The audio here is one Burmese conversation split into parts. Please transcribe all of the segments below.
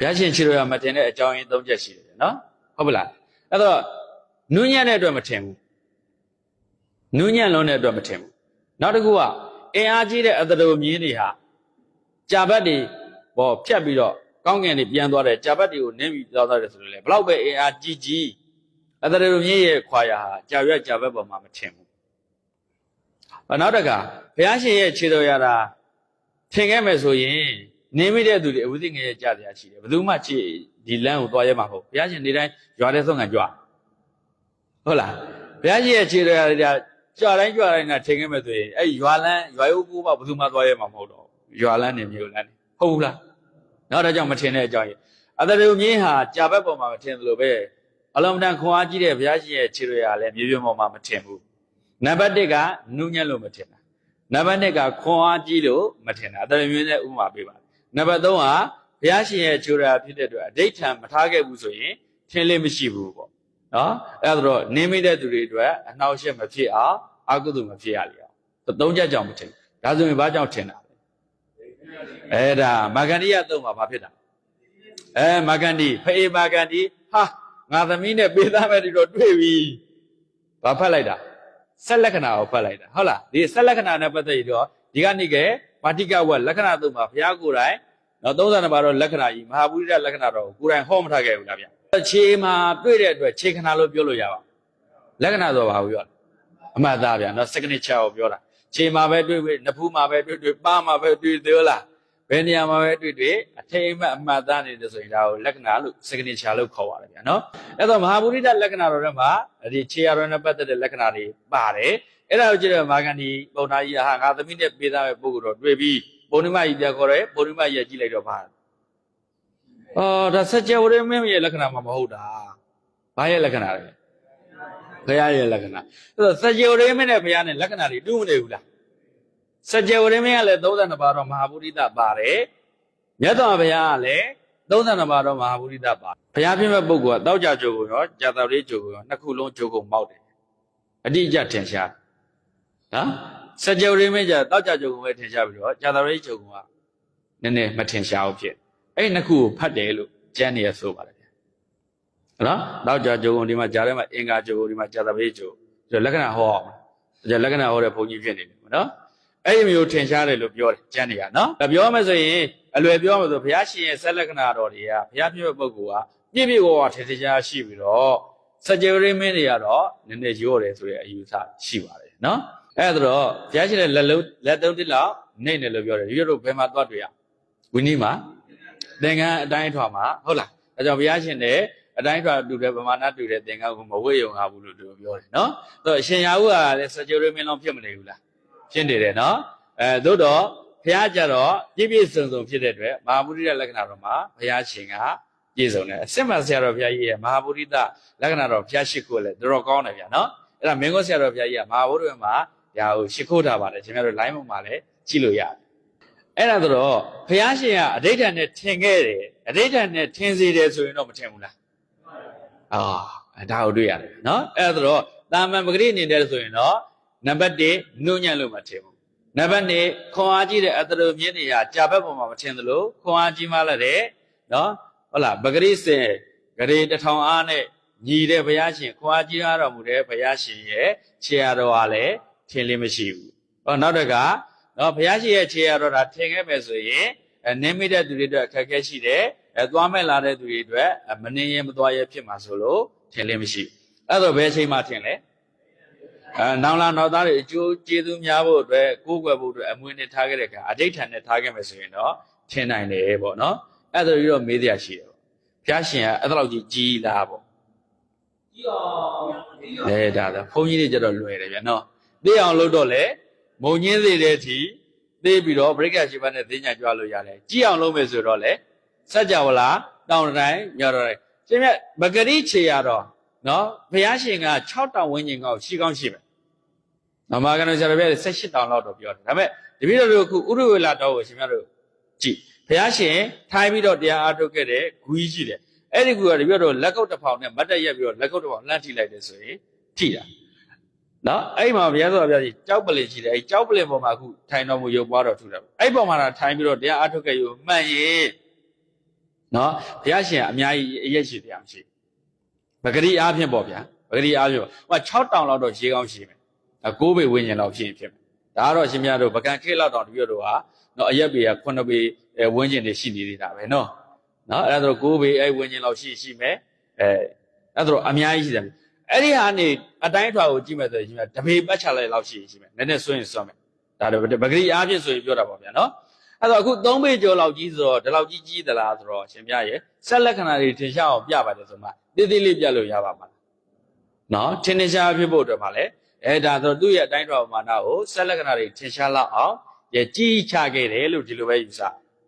ဘုရားရှင်ခြေတော်ရမတင်တဲ့အကြောင်းရင်း၃ချက်ရှိတယ်နော်ဟုတ်ပလားအဲ့တော့နူးညံ့တဲ့အတွက်မထင်ဘူးနူးညံ့လုံးတဲ့အတွက်မထင်ဘူးနောက်တစ်ခုကအင်အားကြီးတဲ့အတ္တတော်မြင်းတွေဟာကြာဘတ်တွေပေါ်ဖြတ်ပြီးတော့ကောင်းကင်တွေပြန်သွားတယ်ကြာဘတ်တွေကိုနင်းပြီးသွားတယ်ဆိုလို့လေဘလောက်ပဲအင်အားကြီးကြီးအတ္တတော်မြင်းရဲ့ခွာရဟာကြာရွက်ကြာဘတ်ပေါ်မှာမထင်ဘူးအနောက်တကဘုရားရှင်ရဲ့ခြေတော်ရတာထင်ခဲ့မယ်ဆိုရင် နေမိတဲ့သူတွေအဝိသိငရဲ့ကြာတရားရှိတယ်ဘယ်သူမှခြေဒီလမ်းကိုသွားရမှာမဟုတ်ဘုရားရှင်နေတိုင်းရွာတဲ့ဆုံးကကြွဟုတ်လားဘုရားရှင်ရဲ့ခြေတော်ရတာကြွတိုင်းကြွတိုင်းကထင်ခဲ့မယ်ဆိုရင်အဲ့ရွာလန်းရွာရုပ်ကိုမှဘယ်သူမှသွားရမှာမဟုတ်တော့ရွာလန်းနေမျိုးလန်းနေဟုတ်ဘူးလားနောက်တော့ကြောင့်မထင်တဲ့အကြောင်းကြီးအတရုံမြင်းဟာကြာဘက်ပေါ်မှာမထင်သလိုပဲအလုံးတန်ခွန်အားကြီးတဲ့ဘုရားရှင်ရဲ့ခြေတော်ရလည်းမြေပြင်ပေါ်မှာမထင်ဘူးနံပါတ်1ကနုညံ့လို့မထင်တာနံပါတ်2ကခွန်အားကြီးလို့မထင်တာအတရုံမြင်းနဲ့ဥပမာပေးပါ နံပါတ်3ကဘုရားရှင်ရဲ့ခြေတော်ရဖြစ်တဲ့အတွက်အဋိဋ္ဌံမထားခဲ့ဘူးဆိုရင်ထင်လေးမရှိဘူးပေါ့နော်အဲ့ဒါတော့နေမိတဲ့သူတွေအတွက်အနှောက်အယှက်မဖြစ်အောင်အကုသိုလ်မဖြစ်ရလေအောင်သုံးချက်ကြောင့်မထင်ဒါဆိုရင်ဘာကြောင့်ထင်တာလဲအဲ့ဒါမာဂန္ဒီယသုံးပါဘာဖြစ်တာအဲမာဂန္ဒီဖေးမာဂန္ဒီဟာငါသမီးနဲ့ပေးသားမဲ့ဒီတော့တွေ့ပြီဘာဖတ်လိုက်တာဆက်လက္ခဏာကိုဖတ်လိုက်တာဟုတ်လားဒီဆက်လက္ခဏာနဲ့ပတ်သက်ပြီးတော့ဒီကနေ့က ပါတိကဝတ်လက္ခဏာသုံးပါဘုရားကိုယ်တိုင်နော်32ပါတော့လက္ခဏာကြီးမဟာဗုဒ္ဓလက္ခဏာတော့ကိုယ်တိုင်ဟောမထားခဲ့ဘူးလားဗျခြေမှာတွေ့တဲ့အတွက်ခြေခဏလို့ပြောလို့ရပါလက္ခဏာဆိုပါဘူးပြောအမှတ်သားဗျာနော် signature ကိုပြောတာခြေမှာပဲတွေ့တွေ့နဖူးမှာပဲတွေ့တွေ့ပါမှာပဲတွေ့သေးလား ဘယ်နေရာမှာပဲတွေ့တွေ့အထိမ်အမှတ်အမှတ်သားနေတယ်ဆိုရင်ဒါကိုလက္ခဏာလို့ signature လို့ခေါ်ပါတယ်ဗျာနော်အဲ့တော့မဟာဗုဒ္ဓလက္ခဏာတော်ထဲမှာဒီခြေရတော်နဲ့ပတ်သက်တဲ့လက္ခဏာတွေပါတယ်အဲ့ဒါကိုကြည့်တော့မာဂန္ဒီပုံနာကြီးဟာငါသမီးနဲ့ပေးသားမဲ့ပုဂ္ဂိုလ်တော့တွေ့ပြီးပုံနိမကြီးပြခေါ်တယ်ပုံနိမကြီးကကြည့်လိုက်တော့ပါအော်ဒါစัจ java ရမင်းရဲ့လက္ခဏာမှမဟုတ်တာဘာရဲ့လက္ခဏာလဲဘုရားရဲ့လက္ခဏာအဲ့တော့စัจ java ရမင်းနဲ့ဘုရားနဲ့လက္ခဏာတွေတူးမနေဘူးလား စัจ java ရမင်းကလည်း32ပါးတော့မဟာဗုဒ္ဓပါတယ်မြတ်စွာဘုရားကလည်း32ပါးတော့မဟာဗုဒ္ဓပါဘုရားပြည့်မဲ့ပုဂ္ဂိုလ်ကတောက်ကြကြိုကိုရောကြာတော်လေးကြိုကိုရောနှစ်ခုလုံးကြိုကိုမောက်တယ်အတိအကျထင်ရှားနော်စัจ java ရမင်းကျတောက်ကြကြိုကိုပဲထင်ရှားပြီးတော့ကြာတော်လေးကြိုကိုကနည်းနည်းမထင်ရှားဘူးဖြစ်အဲ့ဒီနှစ်ခုကိုဖတ်တယ်လို့ကျမ်းနေရဆိုပါတယ်ဗျာနော်တောက်ကြကြိုကိုဒီမှာဂျာထဲမှာအင်္ဂါကြိုကိုဒီမှာကြာတော်လေးကြိုဆိုတော့လက္ခဏာဟောအောင်ဒါလက္ခဏာဟောတဲ့ဘုန်းကြီးဖြစ်နေတယ်နော် အဲ့ဒီမျိုးထင်ရှားတယ်လို့ပြောတယ်ကျမ်းနေရနော်ဒါပြောမယ်ဆိုရင်အလွယ်ပြောမယ်ဆိုဘုရားရှင်ရဲ့ဆက်လက္ခဏာတော်တွေကဘုရားပြည့်ပုဂ္ဂိုလ်ကပြည့်ပြည့်ဝဝထင်ရှားရှိပြီးတော့စัจ java ရမင်းတွေကတော့နည်းနည်းရော့တယ်ဆိုတဲ့အယူဆရှိပါတယ်နော်အဲ့ဒါတော့ဘုရားရှင်ရဲ့လက်လုံးလက်သုံးတစ်လောက်နေတယ်လို့ပြောတယ်ဒီလိုဘယ်မှာသွားတွေ့ရဝိနည်းမှာသင်္ကန်းအတိုင်းထွာမှာဟုတ်လားဒါကြောင့်ဘုရားရှင်နဲ့အတိုင်းထွာတူတဲ့ဗမာနာတူတဲ့သင်္ကန်းကိုမဝေ့ယုံရဘူးလို့သူပြောတယ်နော်အဲ့တော့အရှင်ရာဟုကလည်းစัจ java ရမင်းလုံးဖြစ်မနေဘူးလား ဖြစ်နေတယ်နော်အဲသို့တော့ဘုရားကြတော့ပြည့်ပြည့်စုံစုံဖြစ်တဲ့အတွက်မဟာဗုဒ္ဓလက္ခဏာတော်မှာဘုရားရှင်ကပြည့်စုံတယ်အစစ်မှန်ဆရာတော်ဘုရားကြီးရဲ့မဟာဗုဒ္ဓလက္ခဏာတော်ဘုရားရှိခိုးလည်းတော်တော်ကောင်းတယ်ဗျာနော်အဲ့ဒါမင်းကိုဆရာတော်ဘုရားကြီးကမဟာဗုဒ္ဓမှာဒါကိုရှိခိုးထားပါတယ်ရှင်များတို့ line ပေါ်မှာလည်းကြည့်လို့ရတယ်အဲ့ဒါဆိုတော့ဘုရားရှင်ကအဋိဋ္ဌာန်နဲ့ထင်ခဲ့တယ်အဋိဋ္ဌာန်နဲ့ထင်စေတယ်ဆိုရင်တော့မထင်ဘူးလားအာဒါကိုတွေ့ရတယ်နော်အဲ့ဒါဆိုတော့တာမန်ပဂရိအနေနဲ့ဆိုရင်တော့ နံပါတ်1နုညံ့လို့မထင်ဘူးနံပါတ်2ခွန်အားကြီးတဲ့အတလူမြင့်နေရကြာဘက်ပေါ်မှာမထင်သလိုခွန်အားကြီးမှလည်းတဲ့နော်ဟုတ်လားပဂရိစင်ဂရေတထောင်အားနဲ့ညီတဲ့ဘုရားရှင်ခွန်အားကြီးတော်မူတဲ့ဘုရားရှင်ရဲ့ခြေရတော်ကလည်းထင်လေးမရှိဘူးဟောနောက်တကနော်ဘုရားရှင်ရဲ့ခြေရတော်ဒါထင်ခဲ့မယ်ဆိုရင်အဲနင်းမိတဲ့သူတွေအတွက်အခက်အခဲရှိတယ်အဲသွားမဲ့လာတဲ့သူတွေအတွက်မနေရင်မသွားရဖြစ်မှာဆိုလို့ထင်လေးမရှိဘူးအဲ့တော့ဘယ်အချိန်မှထင်လဲ အဲနောင်လာနောက်သားတွေအကျိုးကျေးဇူးများဖို့အတွက်ကိုးကွယ်ဖို့အတွက်အမွေနဲ့ထားခဲ့တဲ့ကအဋိဋ္ဌာန်နဲ့ထားခဲ့မယ်ဆိုရင်တော့ထင်နိုင်တယ်ပေါ့နော်အဲ့ဒါပြီးတော့မေးစရာရှိတယ်ပေါ့ဘုရားရှင်ကအဲ့ဒါလောက်ကြီးကြီးလားပေါ့ကြည့်အောင်ကြည့်အောင်အဲဒါဒါဘုန်းကြီးတွေကြတော့လွယ်တယ်ဗျာနော်သိအောင်လုပ်တော့လေမုံညင်းသေးတဲ့အထိသိပြီးတော့ဗရိက္ခရှိပါနဲ့သိညာကြွားလို့ရတယ်ကြည့်အောင်လုပ်မယ်ဆိုတော့လေစัจ java လာတောင်းတိုင်းညတော့တိုင်းရှင်မြတ်မဂရိခြေရတော့ နော်ဘုရားရှင်က6တောင်ဝင်းကျင်ကောက်ရှိကောင်းရှိမယ်နမကနဆရာပြ18တောင်လောက်တော့ပြောတယ်ဒါပေမဲ့တပည့်တော်တို့ခုဥရဝေလာတော်ကိုရှင်မြတ်တို့ကြည့်ဘုရားရှင်ထိုင်ပြီးတော့တရားအားထုတ်ခဲ့တဲ့ဂူကြီးရှိတယ်အဲ့ဒီကူကတပြည့်တော့လက်ကုပ်တစ်ဖောင်နဲ့မတ်တက်ရက်ပြီးတော့လက်ကုပ်တစ်ဖောင်လှမ်းထိလိုက်တယ်ဆိုရင်ထိတာနော်အဲ့မှာဘုရားသောဘုရားကြီးကြောက်ပလင်ရှိတယ်အဲ့ကြောက်ပလင်ပေါ်မှာအခုထိုင်တော်မူရုပ်ပွားတော်ထူတာအဲ့ပေါ်မှာထိုင်ပြီးတော့တရားအားထုတ်ခဲ့ရုံမှန်ရင်နော်ဘုရားရှင်ကအများကြီးအရက်ရှိတရားမရှိဘူး ပဂတိအားဖြင့်ပေါ့ဗျာပဂတိအားဖြင့်ပေါ့ဟို6တောင်လောက်တော့ရေကောင်းရှိမယ်အ9ပေဝင်းကျင်လောက်ဖြစ်ရင်ဖြစ်မယ်ဒါကတော့ရှင်များတို့ပကံခေလောက်တောင်တပြည့်တို့ဟာနော်အရက်ပေက9ပေအဲဝင်းကျင်တွေရှိနေသေးတာပဲနော်နော်အဲ့ဒါဆို9ပေအဲ့ဝင်းကျင်လောက်ရှိရှိမယ်အဲအဲ့ဒါတော့အများကြီးရှိတယ်အဲ့ဒီဟာနေအတိုင်းအထွာကိုကြည့်မဲ့ဆိုရင်ရှင်များတပေပတ်ချလိုက်လောက်ရှိရှိမယ်နည်းနည်းစွရင်စွမယ်ဒါတော့ပဂတိအားဖြင့်ဆိုရင်ပြောတာပေါ့ဗျာနော် အဲ့တော့အခု3ပေကျော်လောက်ကြီးဆိုတော့ဒီလောက်ကြီးကြီးသလားဆိုတော့ရှင်ပြရဲ့ဆက်လက္ခဏာတွေထင်ရှားအောင်ပြပါတယ်ဆိုမှတိတိလေးပြလို့ရပါမှာလားနော်ထင်ထင်ရှားဖြစ်ဖို့အတွက်ပါလေအဲဒါဆိုသူ့ရဲ့အတိုင်းတော်မာနကိုဆက်လက္ခဏာတွေထင်ရှားလောက်အောင်ရကြီးချခဲ့တယ်လို့ဒီလိုပဲယူဆ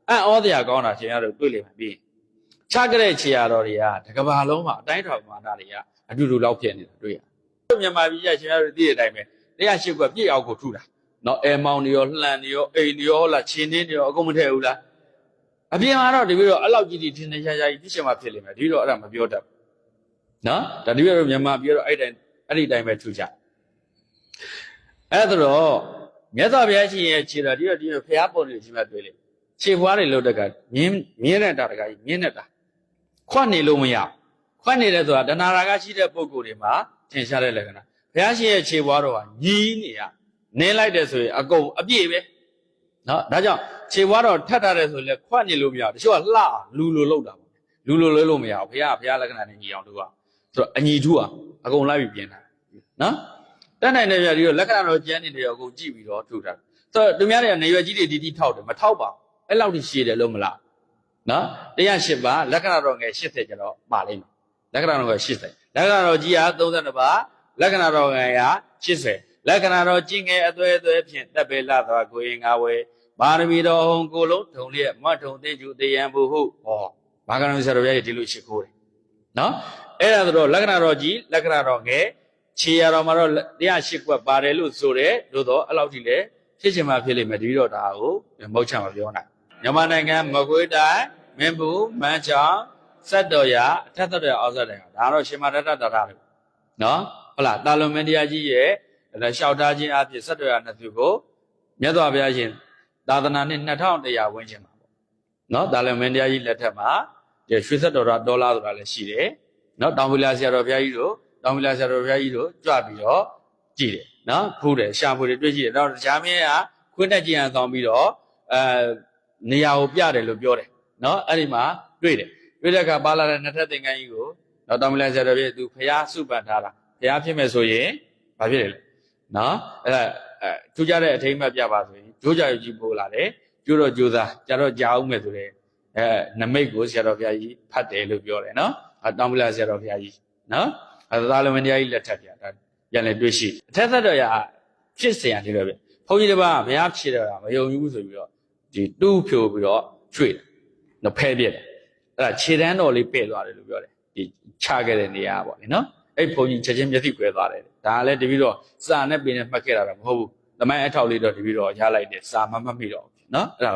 အံ့ဩတရားကောင်းတာရှင်ရတော့တွေ့လိမ့်မယ်ပြီးချခဲ့တဲ့ခြေရတော်တွေကတကဘာလုံးမှာအတိုင်းတော်မာနတွေကအတူတူလောက်ဖြစ်နေတာတွေ့ရမြန်မာပြည်ကရှင်ရတို့သိတဲ့အတိုင်းပဲတရားရှိခွက်ပြည့်အောင်ကိုထူတာ နော်အဲမောင်တွေရောလှန်တွေရောအိမ်တွေရောဟုတ်လားချင်းတင်းတွေရောအကုန်မထည့်ဘူးလားအပြင်မှာတော့တပည့်တော့အဲ့လောက်ကြီးကြီးထင်းထင်းရှားရှားကြီးပြည့်ရှင်မှာဖြစ်လိမ့်မယ်တပည့်တော့အဲ့ဒါမပြောတတ်ဘူးနော်ဒါတပည့်တော့မြန်မာပြည်တော့အဲ့တိုင်းအဲ့ဒီတိုင်းပဲထူကြအဲ့ဒါတော့မြတ်စွာဘုရားရှင်ရဲ့ခြေတော်ဒီတော့ဒီဖះပုံတွေရှိမှတွေ့လေခြေဖွားတွေလို့တက်ကမြင်းမြင်းတဲ့တာတကကြီးမြင်းတဲ့တာခွတ်နေလို့မရခွတ်နေတယ်ဆိုတာတဏှာရာကရှိတဲ့ပုံကိုယ်တွေမှာထင်ရှားတဲ့လက္ခဏာဘုရားရှင်ရဲ့ခြေဖွားတော်ဟာညီးနေရ နင်းလိုက်တယ်ဆိုရင်အကုန်အပြည့်ပဲနော်ဒါကြောင့်ခြေဘွားတော့ထပ်ထားတယ်ဆိုရင်လည်းခွတ်နေလို့မရဘူးတချို့ကလှလူလိုလောက်တာပေါ့လူလိုလဲလို့မရဘူးဘုရားဘုရားလက္ခဏာနဲ့ညီအောင်တို့ကဆိုတော့အညီထုอ่ะအကုန်လိုက်ပြီးပြင်တာနော်တက်နိုင်တဲ့ပြဒီတော့လက္ခဏာတော့ကျန်းနေတယ်အကုန်ကြည့်ပြီးတော့ထုတာဆိုတော့သူများတွေကနေရွယ်ကြီးတွေတီတီထောက်တယ်မထောက်ပါဘူးအဲ့လောက်ထိရှည်တယ်လို့မလားနော်108ပါလက္ခဏာတော့ငယ်80ကျတော့ပါလိမ့်မယ်လက္ခဏာတော့ငယ်80လက္ခဏာတော့ကြီးဟာ32ပါလက္ခဏာတော့ငယ်ဟာ80 လက္ခဏာတော်ကြင်ငယ်အသွဲအသွဲဖြင့်တပ်ပေလာသောကိုရင်ငါဝဲပါရမီတော်ဟုံကိုလုံးထုံလျက်မတ်ထုံသိကျူတေယံဘူးဟုဟောဘာကရဏဆရာတော်ဘုရားကြီးဒီလိုရှိခိုးတယ်နော်အဲ့ဒါဆိုတော့လက္ခဏာတော်ကြီးလက္ခဏာတော်ငယ်ခြေရတော်မှာတော့တရားရှိကွက်ပါတယ်လို့ဆိုတယ်လို့တော့အဲ့လောက်ထိလေဖြစ်ချင်မှဖြစ်လိမ့်မယ်တတိတော့ဒါကိုမဟုတ်ချင်မပြောနိုင်မြန်မာနိုင်ငံမကွေးတိုင်းမင်းဘူးမန်းချောင်းစက်တော်ရအထက်တော်ရအောက်ဆက်တယ်ဒါကတော့ရှင်မရတ္တတာတာလို့နော်ဟုတ်လားတာလွန်မင်းတရားကြီးရဲ့ အဲ့ဒါလျှောက်ထားခြင်းအဖြစ်ဆက်တော်ရနှစ်သူကိုမြတ်စွာဘုရားရှင်သာသနာနှစ်2100ဝန်းကျင်မှာပေါ့နော်ဒါလည်းမင်းတရားကြီးလက်ထက်မှာဒီရွှေဆက်တော်ရဒေါ်လာဆိုတာလည်းရှိတယ်နော်တောင်ပူလာဆရာတော်ဘုရားကြီးတို့တောင်ပူလာဆရာတော်ဘုရားကြီးတို့ကြွပြီးတော့ကြည်တယ်နော်ဖူးတယ်ရှာဖွေတယ်တွေ့ကြည့်တယ်တော့တရားမင်းကခွင်းတက်ကြည်အောင်ဆောင်ပြီးတော့အဲနေရာကိုပြတယ်လို့ပြောတယ်နော်အဲ့ဒီမှာတွေ့တယ်တွေ့တဲ့အခါပါလာတဲ့နှစ်ထပ်သင်္ကန်းကြီးကိုတော့တောင်ပူလာဆရာတော်ဘုရားသူဖျားစုပန်ထားတာဖျားဖြစ်မဲ့ဆိုရင်ဘာဖြစ်လဲလဲ နော်အဲ့ကျိုးကြတဲ့အထိမ့်မပြပါဆိုရင်ကျိုးကြရကြီးပို့လာတယ်ကျိုးတော့ကျိုးစားကြတော့ကြအောင်မယ်ဆိုတဲ့အဲနမိတ်ကိုဆရာတော်ဘုရားကြီးဖတ်တယ်လို့ပြောတယ်နော်အတောင်ပလာဆရာတော်ဘုရားကြီးနော်အဲသာလဝင်တရားကြီးလက်ထပ်ပြဒါပြန်လဲတွေ့ရှိအထက်သက်တော်ရာဖြစ်စရာဒီလိုပဲဘုန်းကြီးတစ်ပါးကမရဖြစ်တော့တာမယုံဘူးဆိုပြီးတော့ဒီတူးဖြိုပြီးတော့ကျွေ့တယ်နော်ဖဲပြတယ်အဲ့ဒါခြေတန်းတော်လေးပဲ့သွားတယ်လို့ပြောတယ်ဒီချခဲ့တဲ့နေရာပေါ့လေနော် အဲ့ဘုန်းကြီးချက်ချင်းမျက်စိကွဲသွားတယ်ဒါကလည်းတပီတော့စာနဲ့ပင်နဲ့မှတ်ခဲ့တာတော့မဟုတ်ဘူးသမိုင်းအထောက်လေးတော့တပီတော့ရလိုက်တယ်စာမမှတ်မိတော့ဘူးနော်အဲ့ဒါ